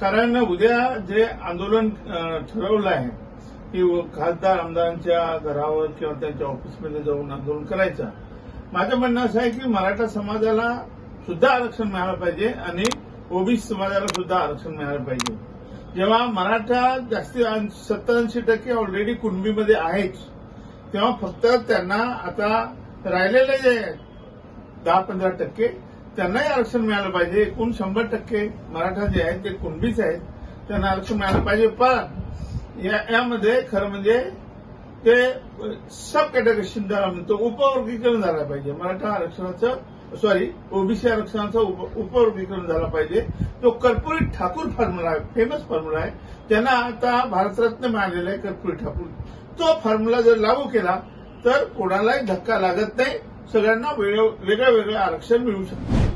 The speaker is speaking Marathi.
कारण उद्या जे आंदोलन ठरवलं आहे की खासदार आमदारांच्या घरावर किंवा त्यांच्या ऑफिसमध्ये जाऊन आंदोलन करायचं माझं म्हणणं असं आहे की मराठा समाजाला सुद्धा आरक्षण मिळालं पाहिजे आणि ओबीसी समाजाला सुद्धा आरक्षण मिळालं पाहिजे. जेव्हा मराठा जास्ती सत्तर ऐंशी टक्के ऑलरेडी कुणबीमध्ये आहेच तेव्हा फक्त त्यांना आता राहिलेले जे दहा पंधरा टक्के त्यांनाही आरक्षण मिळालं पाहिजे. एकूण शंभर टक्के मराठा जे आहेत ते कुणबीच आहेत त्यांना आरक्षण मिळालं पाहिजे. पण यामध्ये खरं म्हणजे ते सब कॅटेगरी म्हणतो उपवर्गीकरण झालं पाहिजे. मराठा आरक्षणाचं सॉरी ओबीसी आरक्षणाचं उपवर्गीकरण झालं पाहिजे. तो कर्पुरी ठाकूर फॉर्म्युला आहे फेमस फॉर्म्युला आहे. त्यांना आता भारतरत्न मिळालेला आहे कर्पुरी ठाकूर. तो फॉर्म्युला जर लागू केला तर कोणालाही धक्का लागत नाही. सगळ्यांना वेगळं वेगळं आरक्षण मिळू शकतं.